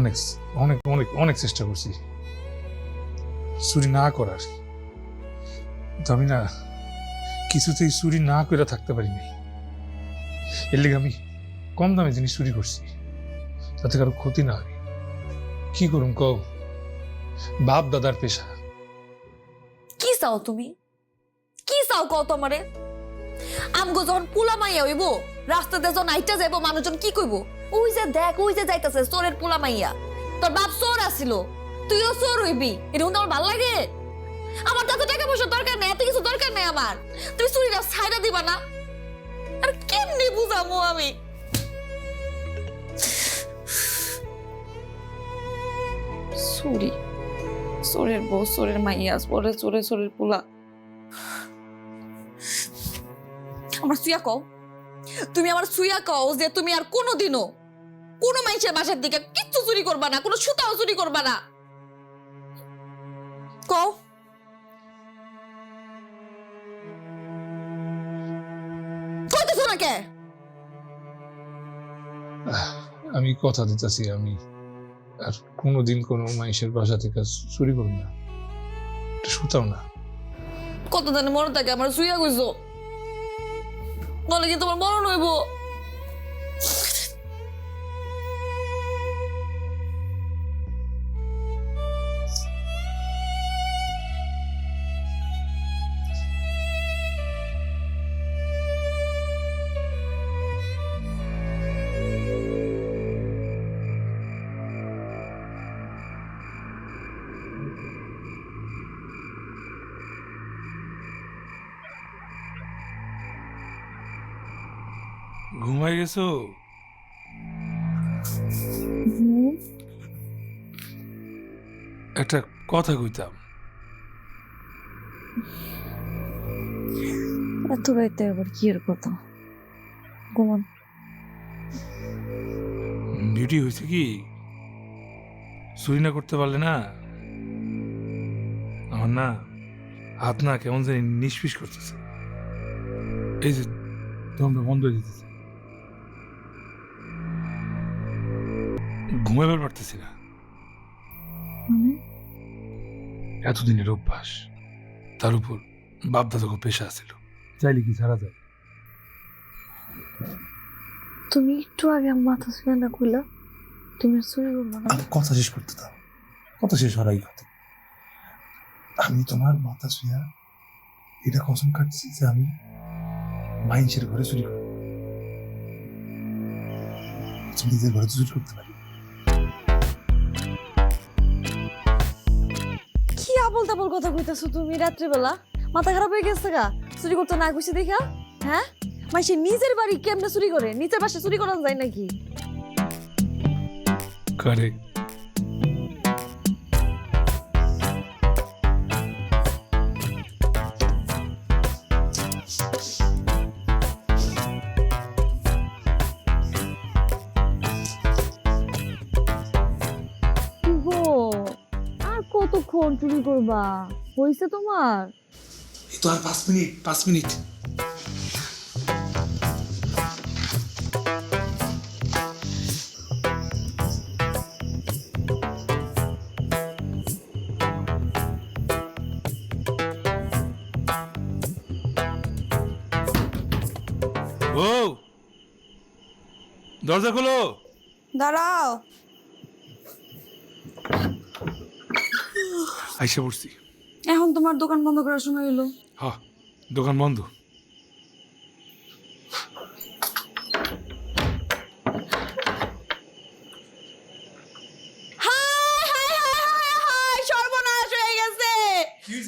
অনেক অনেক অনেক অনেক চেষ্টা করছি। চুরি না করার। আমি না, কিছুতেই চুরি না করে থাকতে পারিনি। এর লেগে আমি কম দামে জিনিস চুরি করছি তাতে কারও ক্ষতি না হয়। কি করুম কও? বাপ দাদার পেশা। কি চাও তুমি? কি চাও কও তোমারে? আমগো যখন পোলা মাইয়া হইব, রাস্তাতে যখন আইটা যাইব, মানুষজন কি কইব? ওই যে দেখ, ওই যে যাইতাছে, চোরের পোলা মাইয়া। তোর বাপ চোর আসিল। তুইও চোর হইবি। কিন্তু আমার ভালো লাগে। আমার তো টাকা পয়সা দরকার নেই, এত কিছু দরকার নেই আমার। তুমি চুরিটা ছাইরা দিবা না। আর কেমনি বুঝামো আমি? চুরি। চোরের বউ, চোরের মাইয়া পরে চোরে, চোরের পোলা। আমার সুইয়া কও। তুমি আমার সুইয়া কও যে তুমি আর কোনোদিনও কোনো মানুষের বাসার দিকে কিচ্ছু চুরি করবা না কোনো সুতাও চুরি করবা না। কও। কইতেছো না কে? আমি কথা দিতেছি আমি আর কোনোদিন কোনো মানুষের বাসা থেকে চুরি করব না। সুতাও না। কত জানে মনে থাকে আমার সুইয়া কইছো? নলে কিন্তু তোমার মরণ হইব। ঘুমাই গেছো? একটা কথা কইতাম। এত রাইতে আবার কি এর কথা? ঘুমান। বিউটি হয়েছে কি? চুরি না করতে পারলে না? আমার না হাত না কেমন জানি নিষ্পিস করতেছে। এই যে দমটা বন্ধ হয়ে যেতেছে। ঘুমাইবার পারতেছি না। মানে? এতদিনের অভ্যাস। তার উপর বাপ দাদাকে পেশা আছিল। চাইলে কি ছাড়া যায়? তুমি একটু আগে আমার মাথা শুয়ে না কইলা? তুমি আমি কথা শেষ করতে দাও। কথা শেষ হওয়ার আগে কথা। আমি তোমার মাথা শুয়া এটা কসম কাটছি যে আমি মাইন্সের ঘরে চুরি করব তুমি নিজের ঘরে তো চুরি করতে পারি। আবল তাবল কথা কইতাছো তুমি রাত্রিবেলা? মাথা খারাপ হয়ে গেছে গা। চুরি করতে না খুশি দেখা হ্যাঁ? মাইসে নিজের বাড়ি কেমনে চুরি করে? নিজের বাসা চুরি করা যায় নাকি? কতক্ষণ চুরি করবা? হইছে তোমার? এই তো আর পাঁচ মিনিট পাঁচ মিনিট। ও দরজা খোলো। দাঁড়াও। আইসা পড়ছি। এখন তোমার দোকান বন্ধ করার সময় এলো হ দোকান বন্ধ।